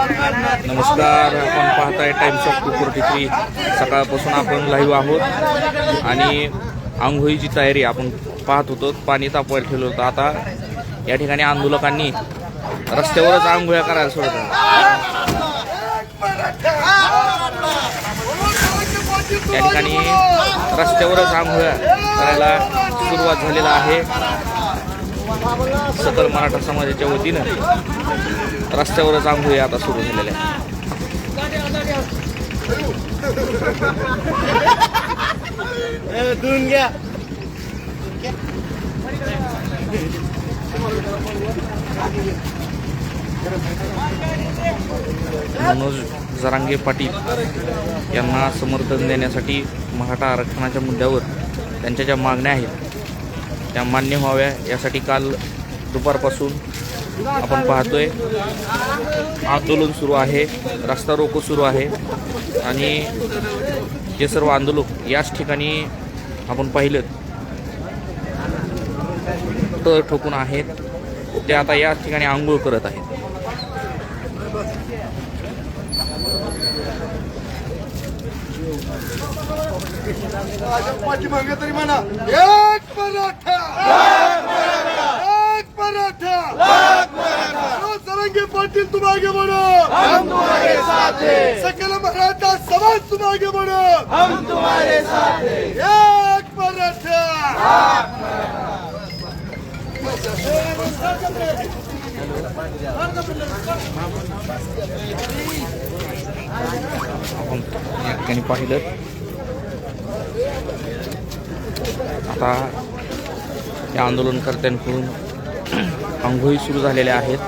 नमस्कार आपण पाहताय टाइम्स ऑफ कुकुर टिकरी सकाळपासून आपण लाईव्ह आहोत. आणि आंघोळीची तयारी आपण पाहत होतो पाणी तापवायला ठेवलं होतं. आता या ठिकाणी आंदोलकांनी रस्त्यावरच आंघोळ्या करायला सोडत या ठिकाणी रस्त्यावरच आंघोळ्या करायला सुरुवात झालेला आहे. सकल मराठा समाजाच्या वतीनं रस्त्यावरच आंघोळी आता सुरू झालेल्या आहे मनोज जरांगे पाटील यांना समर्थन देण्यासाठी मराठा आरक्षणाच्या मुद्द्यावर त्यांच्या ज्या मागण्या आहेत त्या मान्य व्हाव्या यासाठी काल दुपारपासून आपण पाहतोय. आंदोलन सुरू आहे रस्ता रोको सुरू आहे आणि जे सर्व आंदोलक याच ठिकाणी आपण पाहिलं तर ठोकून आहेत. ते आता याच ठिकाणी आंघोळ करत आहेत. पाठीमागे तरी म्हणा. एक मराठा एक मराठा सरंगी पाटील तुम आगे बढ़ो हम तुम्हारे साथ हैं. सकल मराठा समाज तुम आगे बढ़ो हम तुम्हारे साथ हैं. एक मराठा आपण या ठिकाणी पाहिलं. आता या आंदोलनकर्त्यांकडून आंघोळी सुरू झालेल्या आहेत.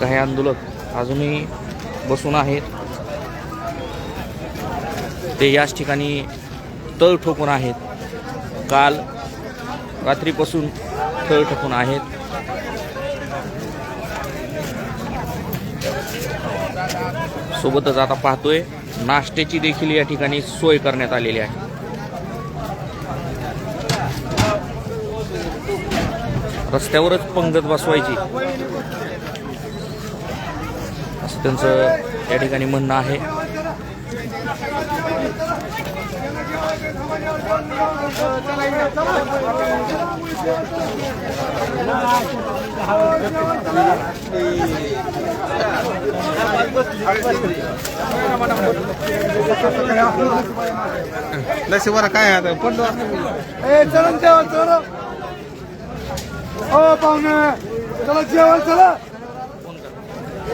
काही आंदोलक अजूनही बसून आहेत. ते याच ठिकाणी तळ ठोकून आहेत. काल रात्रीपासून तळ ठोकून आहेत. सोबतच आता पाहतोय नाश्त्याची देखील या ठिकाणी सोय करण्यात आलेली आहे. रस्त्यावरच पंगत बसवायची. असं त्यांचं या ठिकाणी म्हणणं आहे. नशिबाला काय आता पडलो ए चला जेवण चला हो पाहुणे चला जेवण चला।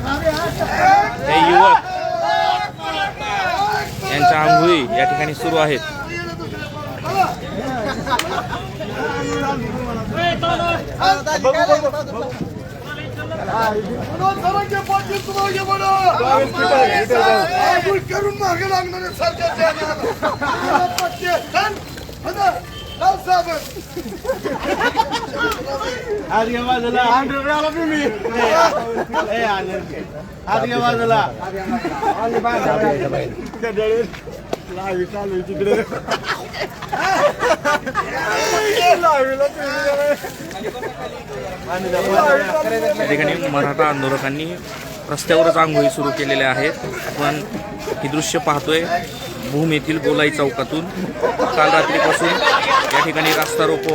हे युवक यांच्या आंघोळी या ठिकाणी सुरू आहेत मनोज जरांगे पाटील तुम आगे बढ़ो आगुल करून मागे लागणार आहे सरकारच्या पट्टे चल हदा लाव साबण आधी बाजूला आला तुम्ही. आधी बाजूला लावी चालू आहे तिकडे या ठिकाणी मराठा आंदोलकांनी रस्त्यावरच आंघोळी सुरू केलेल्या आहेत. आपण ही दृश्य पाहतोय भूम येथील गोलाई चौकातून. काल रात्रीपासून या ठिकाणी रास्ता रोको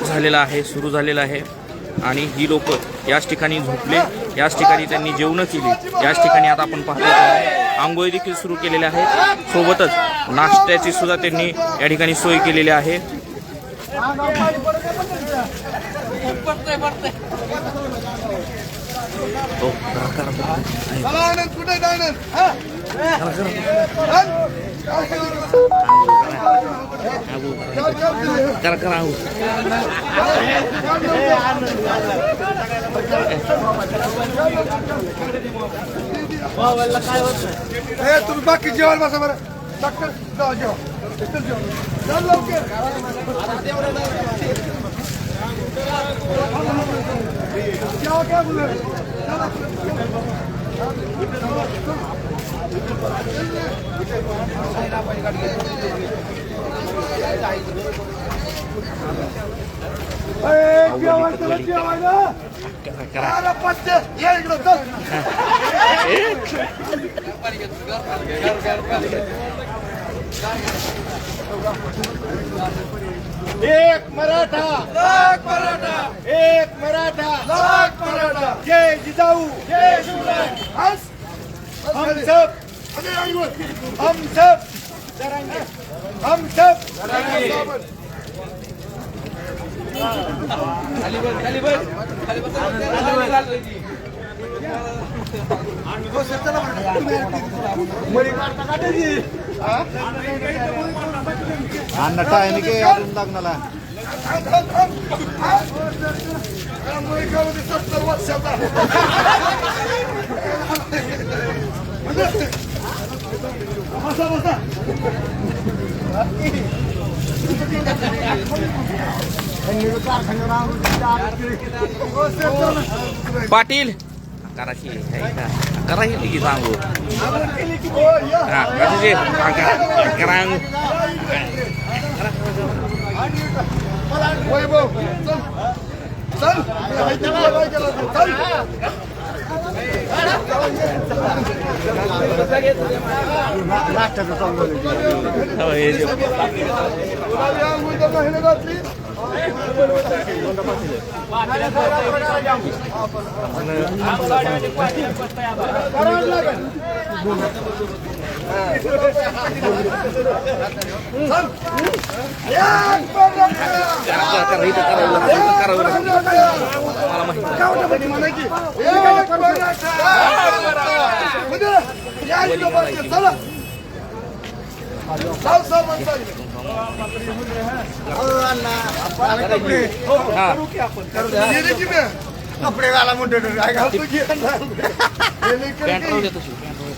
झालेला आहे सुरू झालेला आहे. आणि ही लोक याच ठिकाणी झोपले याच ठिकाणी त्यांनी जेवणं केली याच ठिकाणी आता आपण पाहतो आंघोळी देखील सुरू केलेल्या आहेत सोबतच नाश्त्याची सुद्धा त्यांनी या ठिकाणी सोय केलेली आहे. तो प्रकार करा करा तुम्ही बाकी जेवण बसा बरं. डॉक्टर जेवा. जेवण लवकर. एक मराठा. एक मराठा. लाख मराठा. जय जिजाऊ. जय शिवराय. हस. हम सब हम सब हम सब अन्न टाइम के अजून लग्नाला. अमेरिकामध्ये सत्तर वर्षाचा बसा बसा पाटील करा की लगेच आंघोळ वैभव चल चल चल हो, घातली करावंच लागेल. की, चला कपडे घाला म्हणतो काय तू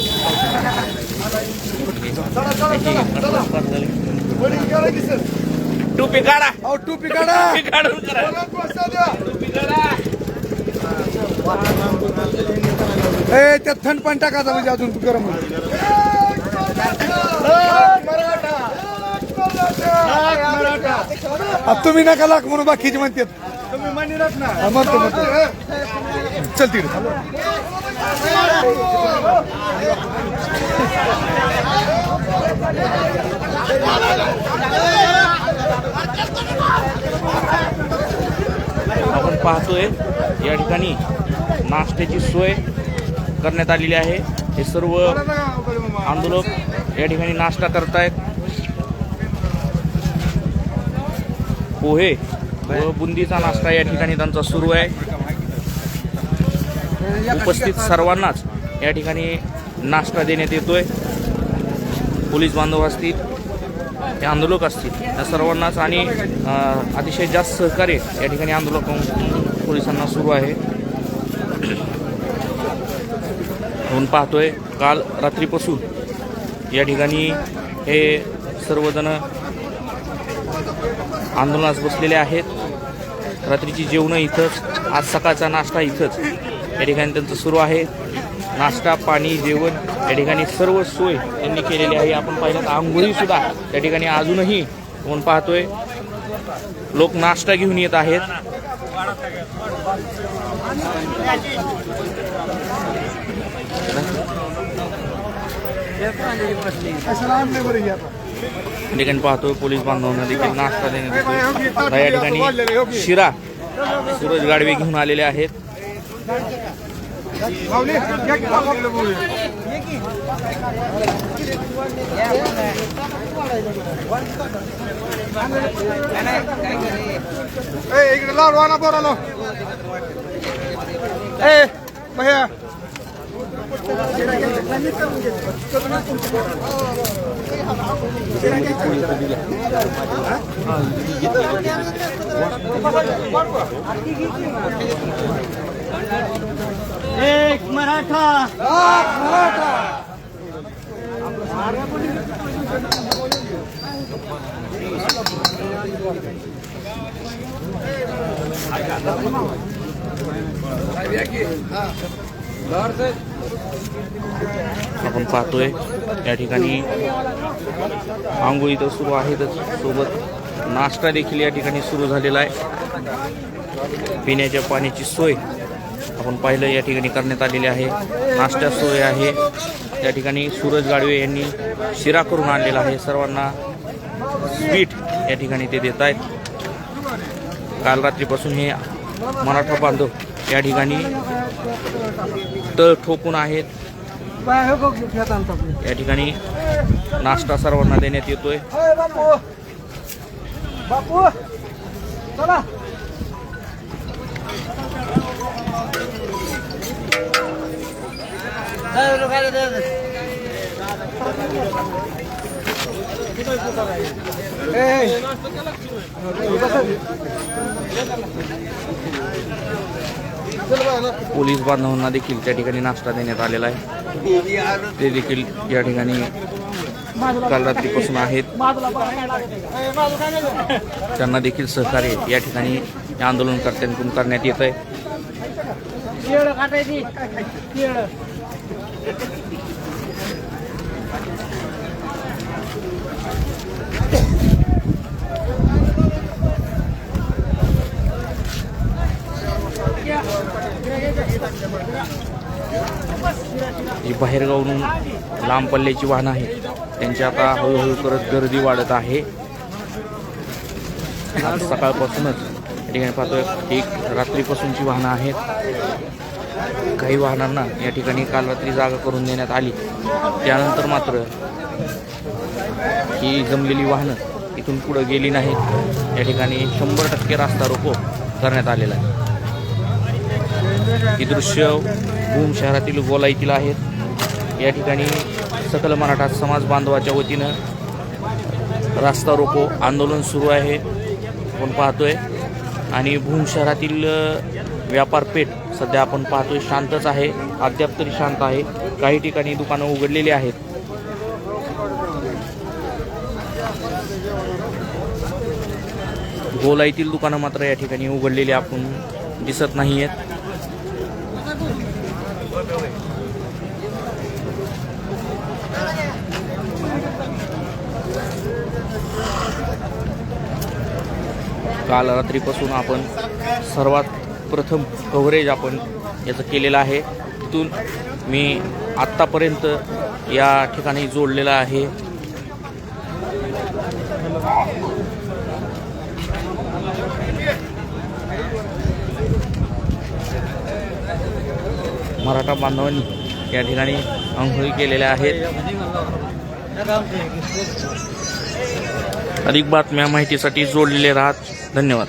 टोपी काढा. अहो टोपी काढा. टोपी काढून करा. टोपी काढा. ए त्यात थंड पण टाकायचा म्हणजे अजून गरम तुम्ही नका लाख म्हणून बाकीचे म्हणतो. चल तिकडे. आपण पाहतोय या ठिकाणी नाश्त्याची सोय करण्यात आलेली आहे. हे सर्व आंदोलक या ठिकाणी नाश्ता करतायत. पोहे व बुंदीचा नाश्ता या ठिकाणी त्यांचा सुरू आहे. उपस्थित सर्वांनाच या ठिकाणी नाश्ता देण्यात येतोय. पोलीस बांधव असतील हे आंदोलक असतील. या सर्वांनाच आणि अतिशय जास्त सहकार्य या ठिकाणी आंदोलक पोलिसांना सुरू आहे. म्हणून पाहतोय काल रात्रीपासून या ठिकाणी हे सर्वजण आंदोलनास बसलेले आहेत. रात्रीची जेवणं इथंच आज सकाळचा नाश्ता इथंच या ठिकाणी त्यांचं सुरू आहे. नाश्ता पाणी जेवण या ठिकाणी सर्व सोय त्यांनी केलेली आहे. आपण पाहिलं तर आंघोळीसुद्धा सुद्धा ठिकाणी अजूनही आपण पाहतोय. लोक नाश्ता घेऊन येत आहेत. ठिकाणी पाहतो पोलीस बांधवांना देखील नाश्ता देण्यात या ठिकाणी शिरा सूरज गाडवे घेऊन आलेले आहेत. इकडे लाव वाना पोरानो ए भैया. मराठा. मराठा आपण पाहतोय या ठिकाणी आंघोळी तर सुरू आहेतच. सोबत नाश्ता देखील या ठिकाणी सुरू झालेला आहे. पिण्याच्या पाण्याची सोय आपण पाहिलं या ठिकाणी करण्यात आलेले आहे. नाश्त्या सोय आहे. या ठिकाणी सूरज गाडवे यांनी शिरा करून आणलेला आहे. सर्वांना स्वीट या ठिकाणी ते देत आहेत. काल रात्रीपासून हे मराठा बांधव या ठिकाणी तळ ठोकून आहेत. या ठिकाणी नाश्ता सर्वांना देण्यात येतोय. पोलीस बांधवांना देखील त्या ठिकाणी नाश्ता देण्यात आलेला आहे. ते देखील या ठिकाणी काल रात्रीपासून आहेत. त्यांना देखील सहकार्य या ठिकाणी आंदोलनकर्त्यांकडून करण्यात येत आहे जी बाहेरगावरून लांब पल्ल्याची वाहनं आहेत त्यांची आता हळूहळू करत गर्दी वाढत आहे. आज सकाळपासूनच या ठिकाणी पाहतोय एक रात्रीपासूनची वाहनं आहेत. काही वाहनांना या ठिकाणी काल रात्री जागा करून देण्यात आली. त्यानंतर मात्र ही जमलेली वाहनं इथून पुढं गेली नाहीत. या ठिकाणी शंभर टक्के रास्ता रोको करण्यात आलेला आहे. ही दृश्य भूम शहरातील गोलाईतील आहेत. या ठिकाणी सकल मराठा समाज बांधवाच्या वतीनं रास्ता रोको आंदोलन सुरू आहे. आपण पाहतोय. आणि भूम शहरातील व्यापारपेठ सध्या आपण पाहतोय शांतच आहे. अद्याप तरी शांत आहे. काही ठिकाणी दुकानं उघडलेली आहेत. गोलाईतील दुकानं मात्र या ठिकाणी उघडलेली आपण दिसत नाही आहेत काल रात्रीपासून आपण सर्वात प्रथम कव्हरेज आपण याचं केलेलं आहे. तिथून मी आत्तापर्यंत या ठिकाणी जोडलेला आहे. मराठा बांधवांनी या ठिकाणी अंघोळी केलेल्या आहेत. अधिक बातम्या माहितीसाठी जोडलेले राहत. धन्यवाद.